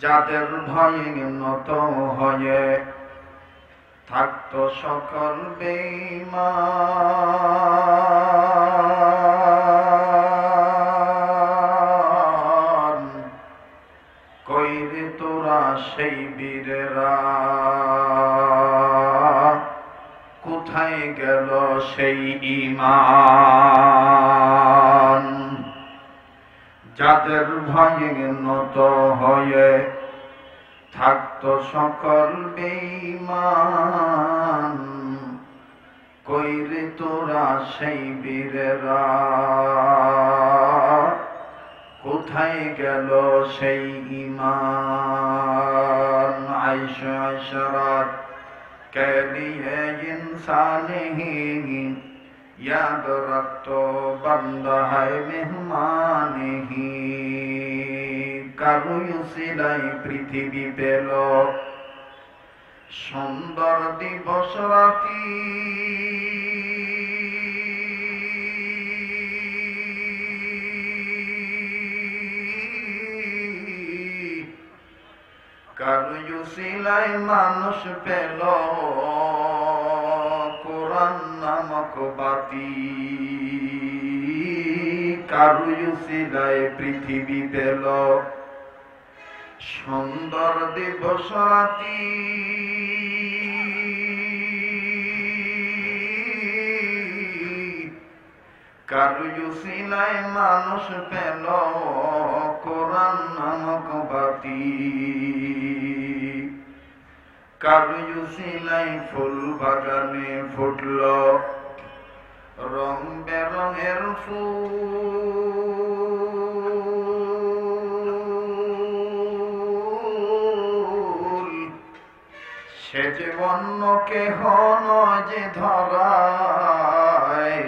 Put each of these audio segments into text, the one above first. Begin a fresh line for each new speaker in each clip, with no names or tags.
যাদের ভয়ে নত হয়ে থাকত সকল বেঈমান কইরে তোরা সেই কোথায় গেল সেই ইমান? যাদের ভয়ে নত হয়ে থাকত সকল বেইমান কইরে তোরা সেই বীরেরা, কোথায় গেল সেই ইমান আইশ আইসারাত কে দিয়ে ইনসান याद रख तो बंद है मेहमान ही কারু সিলাই পৃথিবী পেল সুন্দর দিবস রাতি কারু সিলাই মানুষ পেল কোরআন নামক বাতি। কারু সিলাই পৃথিবী পেল। সুন্দর দিবস রাতি। কারু সিলাই মানুষ পেল। কোরআন নামক বাতি। কাবিউসিলাই ফুল বাগানে ফুটল। রং বেরঙের ফুল। সেজে অন্য কেহ নয় যে ধরায়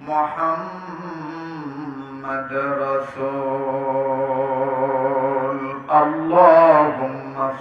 মোহাম্মদ রসুল। আল্লাহ।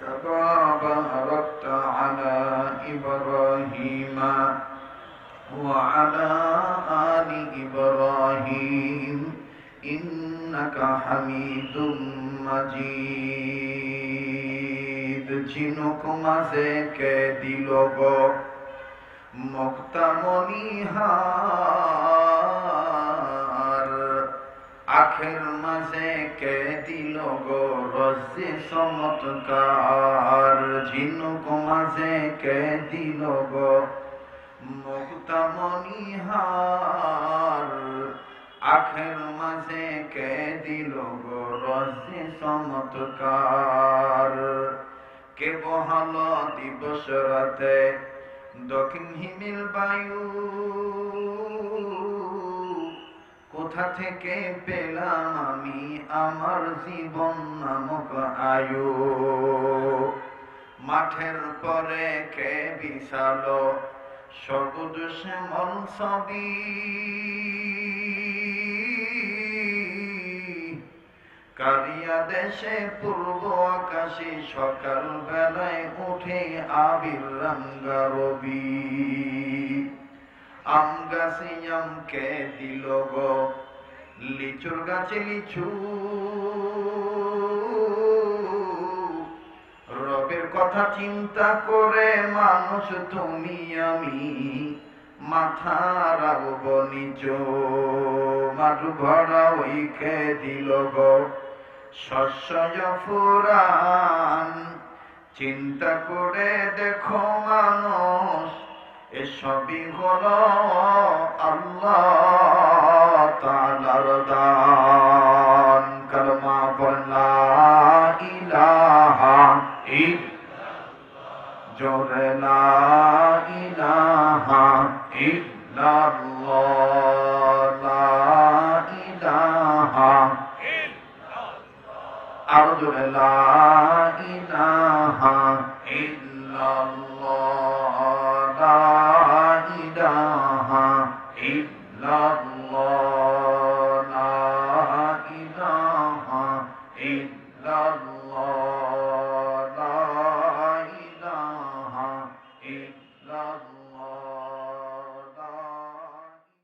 كما باركت على إبراهيم وعلى آل إبراهيم إنك حميد مجيد ঝিনুক মাঝে কে দিল গো মুক্তামণিহার আখের মাঝে কে দিল গো রসে চমৎকার ঝিনুক মাঝে কে দিল গো মুক্তামণিহার আখের মাঝে কে দিল গো রসে চমৎকার কে বহাল দিবস রাতে দক্ষিণ হিমেল বায়ু কোথা থেকে পেলাম আমি আমার জীবন নামক আয়ু? মাঠের পরে কে বিশাল? সবুজ শ্যামল ছবি। কারিয়া দেশে পূর্ব আকাশে সকাল বেলায় উঠে আবির রঙ্গা রবি। আম গাছে আমকে দিল গো? লিচুর গাছে লিচু। রবের কথা চিন্তা করে মানুষ, তুমি, আমি মাথা রাখব নিচ। মাঠু ভরা ওইকে দিল গো? শস্য ফুরান চিন্তা করে দেখো মানুষ। এসবই হল আল্লাহ দান। কলমা বল্লা ইলাহা জোরে, লা ইলাহা ইল্লাল্লাহ। লা ইলাহা আর জোরে, লা ইলাহা ইল্লাল্লাহ। I'm not love.